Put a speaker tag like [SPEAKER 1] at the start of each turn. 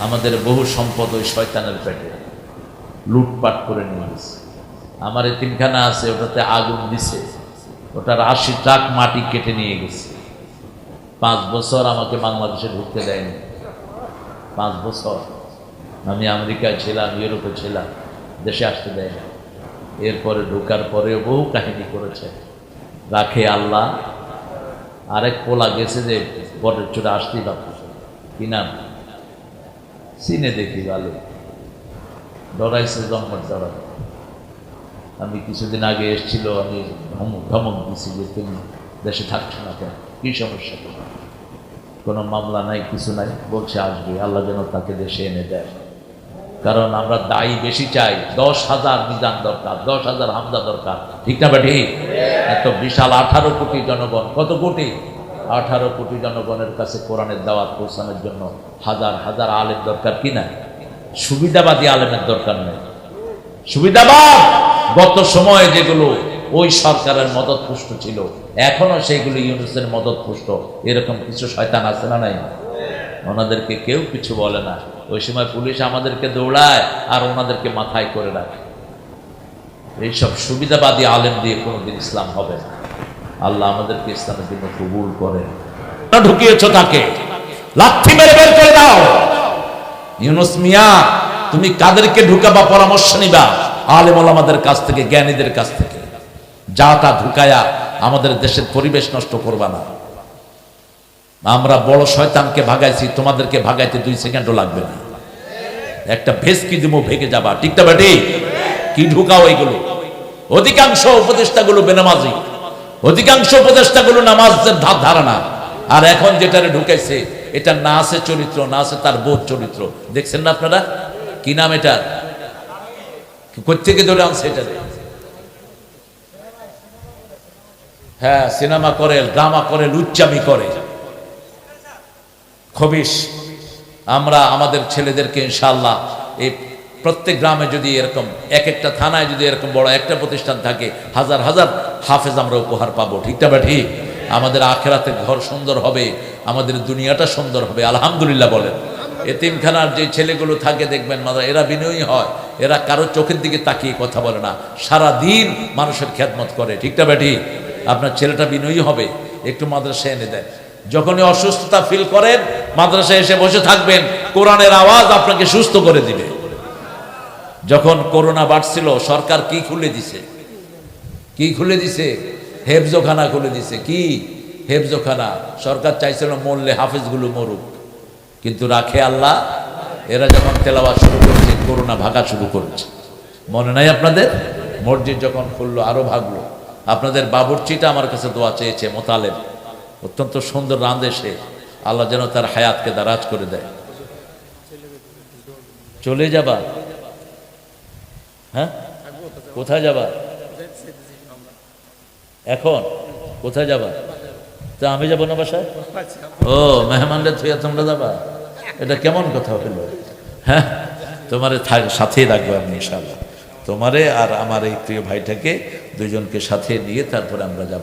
[SPEAKER 1] আমাদের বহু সম্পদ ওই শয়তানের পেটে। লুটপাট করে নিয়ে গেছে। আমার এই তিনখানা আছে, ওটাতে আগুন দিছে। ওটার আশি ট্রাক মাটি কেটে নিয়ে গেছে। পাঁচ বছর আমাকে বাংলাদেশে ঢুকতে দেয়নি। পাঁচ বছর। আমি আমেরিকায় ছিলাম, ইউরোপে ছিলাম, দেশে আসতে দেয় না এরপরে ঢোকার পরেও বহু কাহিনী করেছে। রাখে আল্লাহ। আরেক পোলা গেছে যে বটের চূড়ে আসতেই পারতেছে কি সিনে দেখি ভালো। ডরাইছে জন্মের ডরাই আমি কিছুদিন আগে এসেছিল, আমি ধমক দিছি যে তুমি দেশে থাকছো না কেন? কী সমস্যা তোমার? কোনো মামলা নাই, কিছু নাই? বলছে, আসবে। আল্লাহ যেন তাকে দেশে এনে দেয়। কারণ আমরা দায়ী বেশি চাই। দশ হাজার মিজান দরকার, দশ হাজার হামদা দরকার। ঠিক না বেঠি এত বিশাল আঠারো কোটি জনগণ, কত কোটি? আঠারো কোটি জনগণের কাছে কোরআনের দাওয়াত পৌঁছানোর জন্য হাজার হাজার আলেম দরকার কি না? সুবিধাবাদী আলেমের দরকার নেই। সুবিধাবাদ! গত সময়ে যেগুলো ওই সরকারের মদত পুষ্ট ছিল, এখনও সেইগুলো ইউনুসের মদত পুষ্ট এরকম কিছু শয়তান আছে না নাই? ওনাদেরকে কেউ কিছু বলে না। ওই সময় পুলিশ আমাদেরকে দৌড়ায় আর ওনাদেরকে মাথায় করে রাখে। এইসব সুবিধাবাদী আলেম দিয়ে কোনোদিন ইসলাম হবে না। আল্লাহ আমাদেরকে ইসলামের জন্য কবুল করেন। ঢুকিয়েছ তাকে। লাথি মেরে বের করে দাও। ইউনুস মিয়া, তুমি কাদেরকে ঢুকাবা, পরামর্শ নিবা? আলেম আমাদের কাছ থেকে, জ্ঞানীদের কাছ থেকে। যা তা ঢুকায়া আমাদের দেশের পরিবেশ নষ্ট করবা না। আমরা বড় শয়তানকে ভাগাইছি, তোমাদেরকে ভাগাইতে দুই সেকেন্ডও লাগবে না। একটা ভেসকি দিব ভেগে যাবা। ঠিক না বেটি? কি ঢুকাও এইগুলো অধিকাংশ উপদেষ্টাগুলো বেনামাজি। অধিকাংশ উপদেষ্টাগুলো নামাজের ধার ধারণা আর এখন যেটারে ঢুকেছে এটা না আছে চরিত্র, না আছে তার বোধ চরিত্র। দেখছেন না আপনারা? কি নাম এটা? কোথেকে ধরে আনছে এটারে? হ্যাঁ সিনেমা করে, ড্রামা করে, লুচ্চামি করে। খবিস আমরা আমাদের ছেলেদেরকে ইনশাল্লাহ এই প্রত্যেক গ্রামে যদি এরকম, এক একটা থানায় যদি এরকম বড় একটা প্রতিষ্ঠান থাকে, হাজার হাজার হাফেজ আমরা উপহার পাবো ঠিকটা বা ঠিক? আমাদের আখেরাতে ঘর সুন্দর হবে, আমাদের দুনিয়াটা সুন্দর হবে, আলহামদুলিল্লাহ বলেন। এতিমখানার যে ছেলেগুলো থাকে, দেখবেন মাদা এরা বিনয়ী হয়, এরা কারও চোখের দিকে তাকিয়ে কথা বলে না। সারা দিন মানুষের খ্যাতমত করে ঠিকটা বা ঠিক? আপনার ছেলেটা বিনয়ী হবে, একটু মাদ্রাসায় এনে দেয় যখনই অসুস্থতা ফিল করেন, মাদ্রাসায় এসে বসে থাকবেন, কোরআনের আওয়াজ আপনাকে সুস্থ করে দিবে। যখন করোনা বাড়ছিল, সরকার কি খুলে দিছে? কি খুলে দিছে? হেফজোখানা খুলে দিছে। কি? হেফজোখানা। সরকার চাইছিল মরলে হাফেজগুলো মরুক। কিন্তু রাখে আল্লাহ, এরা যখন তেলাওয়াত শুরু করছে, করোনা ভাগা শুরু করছে। মনে নাই আপনাদের? মসজিদ যখন খুললো, আরও ভাগলো। আপনাদের বাবুরচিটা আমার কাছে দোয়া চেয়েছে, মোতালেব। অত্যন্ত সুন্দর রাঁধে আল্লাহ যেন তার হায়াতকে দারাজ করে দেয়। চলে যাবা? হ্যাঁ? কোথায় যাবা? এখন? কোথায় যাবা? তা আমি যাব না বাসায়? ও মেহমানরা থুয়া তোমরা যাবা? এটা কেমন কথা হলো? হ্যাঁ? তোমারে থাক, সাথেই রাখব আমি ইনশাল্লাহ তোমারে আর আমার এই প্রিয় ভাইটাকে দুজনকে সাথে নিয়ে তারপরে আমরা যাব।